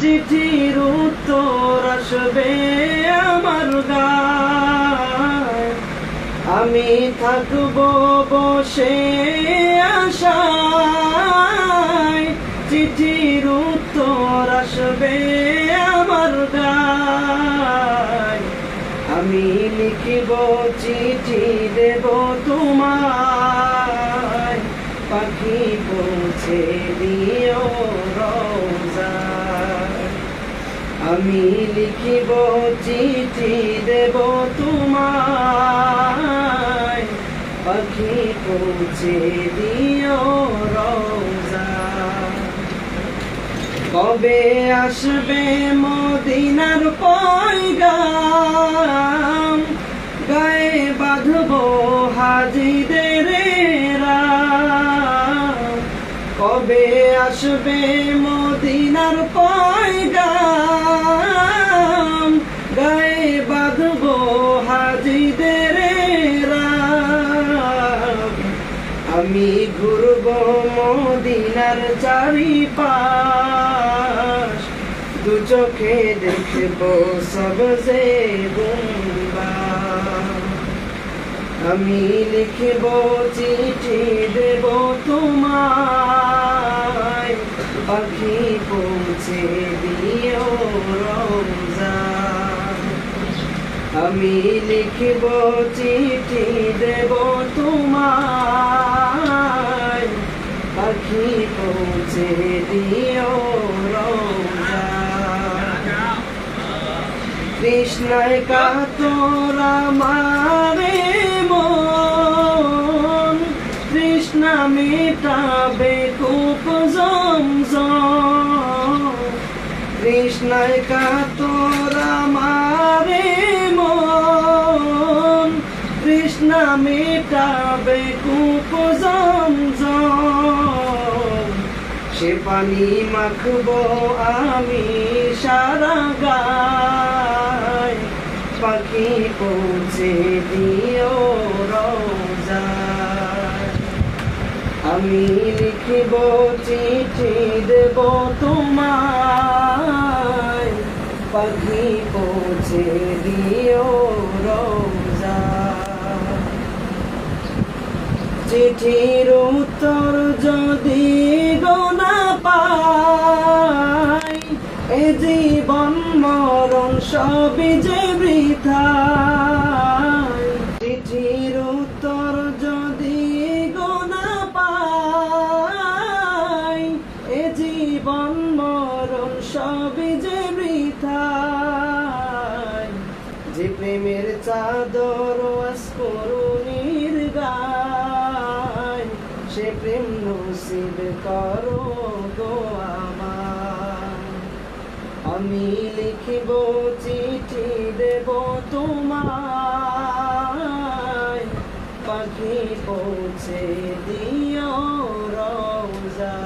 চিঠির উত্তর আসবে আমার আমি থাকব বসে আশায়। চিঠির উত্তর আসবে আমার আমি লিখিব চিঠি দেব তোমায়। পাখি পৌঁছে দিও রোজায় আমি লিখিব চিঠি দেব তোমায়। পাখি পৌঁছে দিও রোজায় কবে আসবে মদিনার পয়গাম? গায়ে বাঁধব হাজিদের আসবে মদিনার পয়গাম। গায়ে বাঁধব হাজিদের। আমি ঘুরব মদিনার চারিপাশ। দু চোখে দেখব সব যে গুম্বা। আমি লিখব চিঠি দেব পাখি পৌঁছে দিও রোজা আমি লিখব চিঠি দেব তোমায়। পাখি পৌঁছে দিও রোজা কৃষ্ণায় কাতরা মারে কৃষ্ণায় কাতরা মারে মন। কৃষ্ণ মেটাবে কূপ সে পানি মাখবো আমি সারা গায়। পাখি পৌঁছে দিও রোজা। আমি লিখিব চিঠি দেব তোমায়। পাখি পৌঁছে দিও রোজা। চিঠির উত্তর যদি গোনা পাই, এ জীবন মরণ সবই যে বৃথা। চিঠির উত্তর যদি গোনা পাই, এ জীবন মরণ সবই যে যে প্রেমের চাদর করুণীর গায় সে প্রেম নসিব করো গো আমার। আমি লিখিব চিঠি দেব তোমায়। পাখি পৌঁছে দিও রোজা